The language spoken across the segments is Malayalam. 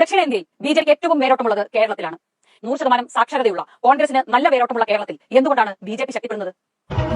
ദക്ഷിണേന്ത്യയിൽ ബി ജെ പിക്ക് ഏറ്റവും വേരോട്ടമുള്ളത് കേരളത്തിലാണ്. നൂറ് ശതമാനം സാക്ഷരതയുള്ള കോൺഗ്രസിന് നല്ല വേരോട്ടമുള്ള കേരളത്തിൽ എന്തുകൊണ്ടാണ് ബി ജെ പി ശക്തിപ്പെടുന്നത്?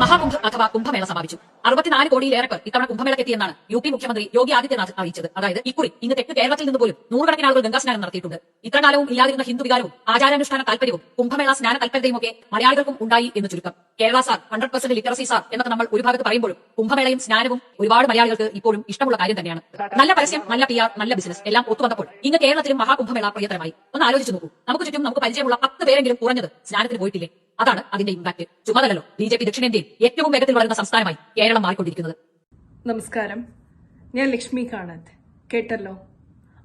മഹാകുംഭ് അഥവാ കുംഭമേള സമാപിച്ചു. അറുപത്തിനാല് കോടിയിലേറെ പേർ ഇത്തവണ കുംഭമേളയ്ക്ക് എത്തിയെന്നാണ് യു പി മുഖ്യമന്ത്രി യോഗി ആദിത്യനാഥ് അറിയിച്ചത്. അതായത് ഇക്കുറി ഇന്ന് തെക്ക് കേരളത്തിൽ നിന്ന് പോലും നൂറുകണക്കിന് ആളുകൾ ഗംഗാസ്നാനം നടത്തിയിട്ടുണ്ട്. ഇത്രകാലവും ഇല്ലാതിരുന്ന ഹിന്ദു വികാരവും ആചാരാനുഷ്ഠാന താല്പര്യവും കുംഭമേള സ്നാന താല്പര്യവും ഒക്കെ മലയാളികൾക്കും ഉണ്ടായി എന്ന് ചുരുക്കം. Kerala sir hundred percent literacy sir എന്നൊക്കെ നമ്മൾ ഒരു ഭാഗത്ത് പറയുമ്പോഴും കുംഭമേളയും സ്നാനവും ഒരുപാട് മലയാളികൾക്ക് ഇപ്പോഴും ഇഷ്ടമുള്ള കാര്യം തന്നെയാണ്. നല്ല പരസ്യം നല്ല പി ആർ നല്ല ബിസിനസ് എല്ലാം ഒത്തുവന്നപ്പോൾ ഇന്ന് കേരളത്തിലും മഹാകുംഭമേള പ്രിയതരമായി. ഒന്ന് ആലോചിച്ച് നോക്കൂ. നമുക്ക് ചുറ്റും നമുക്ക് പരിചയമുള്ള പത്ത് പേരെങ്കിലും കുറഞ്ഞത് സ്നാനത്തിന് പോയിട്ടില്ലേ? അതാണ് അതിന്റെ ഇമ്പാക്ട് ചുമതലല്ലോ ബി ജെ പി ദക്ഷിണേന്ത്യയിൽ ഏറ്റവും വേഗത്തിൽ വളരുന്ന സംസ്ഥാനമായി കേരളം മാറിക്കൊണ്ടിരിക്കുന്നത്. നമസ്കാരം. ഞാൻ ലക്ഷ്മി കാണത്ത്. കേട്ടല്ലോ?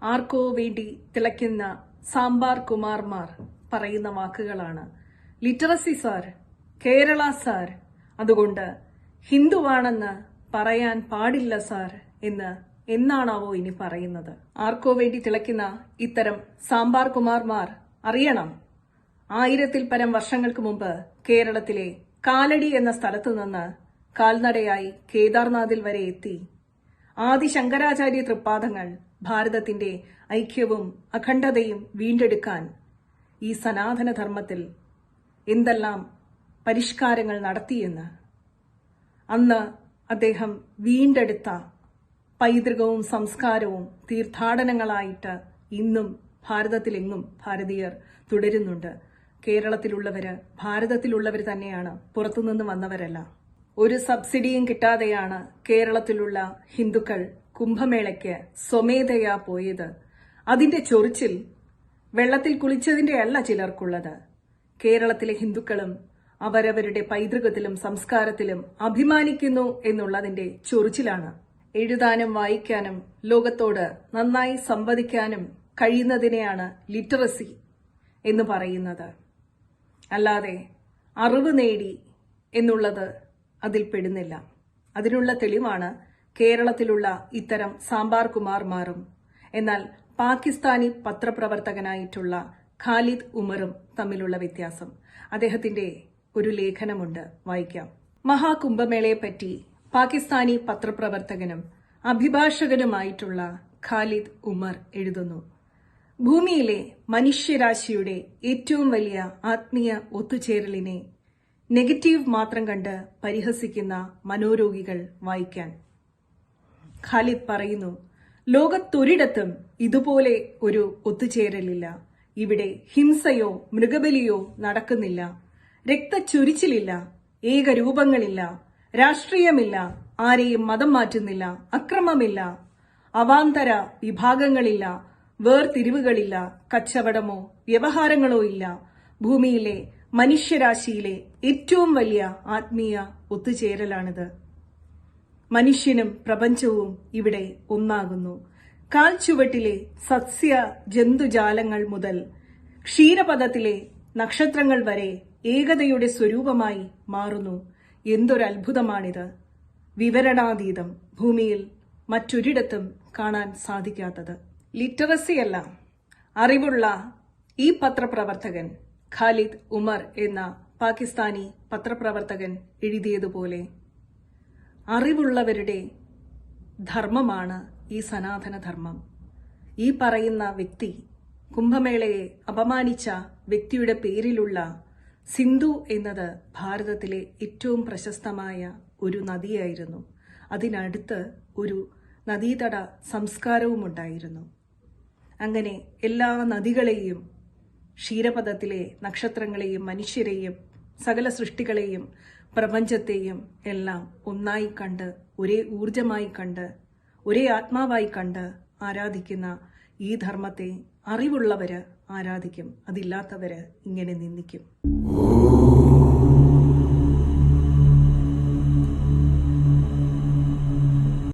ആർക്കോ വേണ്ടി തിളയ്ക്കുന്ന സാമ്പാർ കുമാർമാർ പറയുന്ന വാക്കുകളാണ്. ലിറ്ററസി സാർ കേരള സാർ അതുകൊണ്ട് ഹിന്ദുവാണെന്ന് പറയാൻ പാടില്ല സാർ എന്ന് എന്നാണാവോ ഇനി പറയുന്നത്? ആർക്കോ വേണ്ടി തിളയ്ക്കുന്ന ഇത്തരം സാമ്പാർ കുമാർമാർ അറിയണം. ആയിരത്തിൽ പരം വർഷങ്ങൾക്ക് മുമ്പ് കേരളത്തിലെ കാലടി എന്ന സ്ഥലത്തു നിന്ന് കാൽനടയായി കേദാർനാഥിൽ വരെ എത്തി. ആദി ശങ്കരാചാര്യ തൃപ്പാദങ്ങൾ ഭാരതത്തിന്റെ ഐക്യവും അഖണ്ഡതയും വീണ്ടെടുക്കാൻ ഈ സനാതനധർമ്മത്തിൽ എന്തെല്ലാം പരിഷ്കാരങ്ങൾ നടത്തിയെന്ന്. അന്ന് അദ്ദേഹം വീണ്ടെടുത്ത പൈതൃകവും സംസ്കാരവും തീർത്ഥാടനങ്ങളായിട്ട് ഇന്നും ഭാരതത്തിലെങ്ങും ഭാരതീയർ തുടരുന്നുണ്ട്. കേരളത്തിലുള്ളവര് ഭാരതത്തിലുള്ളവർ തന്നെയാണ് പുറത്തുനിന്ന് വന്നവരല്ല. ഒരു സബ്സിഡിയും കിട്ടാതെയാണ് കേരളത്തിലുള്ള ഹിന്ദുക്കൾ കുംഭമേളയ്ക്ക് സ്വമേധയാ പോയത്. അതിന്റെ ചൊറിച്ചിൽ വെള്ളത്തിൽ കുളിച്ചതിന്റെ അല്ല ചിലർക്കുള്ളത്. കേരളത്തിലെ ഹിന്ദുക്കളും അവരവരുടെ പൈതൃകത്തിലും സംസ്കാരത്തിലും അഭിമാനിക്കുന്നു എന്നുള്ളതിന്റെ ചൊറിച്ചിലാണ്. എഴുതാനും വായിക്കാനും ലോകത്തോട് നന്നായി സംവദിക്കാനും കഴിയുന്നതിനെയാണ് ലിറ്ററസി എന്ന് പറയുന്നത്. അല്ലാതെ അറിവ് നേടി എന്നുള്ളത് അതിൽ പെടുന്നില്ല. അതിനുള്ള തെളിവാണ് കേരളത്തിലുള്ള ഇത്തരം സാമ്പാർ കുമാർമാരും എന്നാൽ പാകിസ്ഥാനി പത്രപ്രവർത്തകനായിട്ടുള്ള ഖാലിദ് ഉമറും തമ്മിലുള്ള വ്യത്യാസം. അദ്ദേഹത്തിന്റെ ഒരു ലേഖനമുണ്ട് വായിക്കാം. മഹാകുംഭമേളയെപ്പറ്റി പാകിസ്ഥാനി പത്രപ്രവർത്തകനും അഭിഭാഷകനുമായിട്ടുള്ള ഖാലിദ് ഉമർ എഴുതുന്നു. ഭൂമിയിലെ മനുഷ്യരാശിയുടെ ഏറ്റവും വലിയ ആത്മീയ ഒത്തുചേരലിനെ നെഗറ്റീവ് മാത്രം കണ്ട് പരിഹസിക്കുന്ന മനോരോഗികൾ വായിക്കാൻ. ഖാലിദ് പറയുന്നു ലോകത്തൊരിടത്തും ഇതുപോലെ ഒരു ഒത്തുചേരലില്ല. ഇവിടെ ഹിംസയോ മൃഗബലിയോ നടക്കുന്നില്ല. രക്തച്ചൊരിച്ചിലില്ല ഏകരൂപങ്ങളില്ല രാഷ്ട്രീയമില്ല. ആരെയും മതം മാറ്റുന്നില്ല. അക്രമമില്ല. അവാന്തര വിഭാഗങ്ങളില്ല. വേർതിരിവുകളില്ല കച്ചവടമോ വ്യവഹാരങ്ങളോ ഇല്ല. ഭൂമിയിലെ മനുഷ്യരാശിയിലെ ഏറ്റവും വലിയ ആത്മീയ ഒത്തുചേരലാണിത്. മനുഷ്യനും പ്രപഞ്ചവും ഇവിടെ ഒന്നാകുന്നു. കാൽച്ചുവട്ടിലെ സസ്യ ജന്തുജാലങ്ങൾ മുതൽ ക്ഷീരപഥത്തിലെ നക്ഷത്രങ്ങൾ വരെ ഏകതയുടെ സ്വരൂപമായി മാറുന്നു. എന്തൊരത്ഭുതമാണിത്. വിവരണാതീതം ഭൂമിയിൽ മറ്റൊരിടത്തും കാണാൻ സാധിക്കാത്തത്. ലിറ്ററസി അല്ല. അറിവുള്ള ഈ പത്രപ്രവർത്തകൻ ഖാലിദ് ഉമർ എന്ന പാകിസ്ഥാനി പത്രപ്രവർത്തകൻ എഴുതിയതുപോലെ അറിവുള്ളവരുടെ ധർമ്മമാണ് ഈ സനാതനധർമ്മം. ഈ പറയുന്ന വ്യക്തി കുംഭമേളയെ അപമാനിച്ച വ്യക്തിയുടെ പേരിലുള്ള സിന്ധു എന്നത് ഭാരതത്തിലെ ഏറ്റവും പ്രശസ്തമായ ഒരു നദിയായിരുന്നു. അതിനടുത്ത് ഒരു നദീതട സംസ്കാരവും ഉണ്ടായിരുന്നു അങ്ങനെ എല്ലാ നദികളെയും ക്ഷീരപഥത്തിലെ നക്ഷത്രങ്ങളെയും മനുഷ്യരെയും സകല സൃഷ്ടികളെയും പ്രപഞ്ചത്തെയും എല്ലാം ഒന്നായി കണ്ട് ഒരേ ഊർജമായി കണ്ട് ഒരേ ആത്മാവായി കണ്ട് ആരാധിക്കുന്ന ഈ ധർമ്മത്തെ അറിവുള്ളവര് ആരാധിക്കും. അതില്ലാത്തവര് ഇങ്ങനെ നിന്ദിക്കും.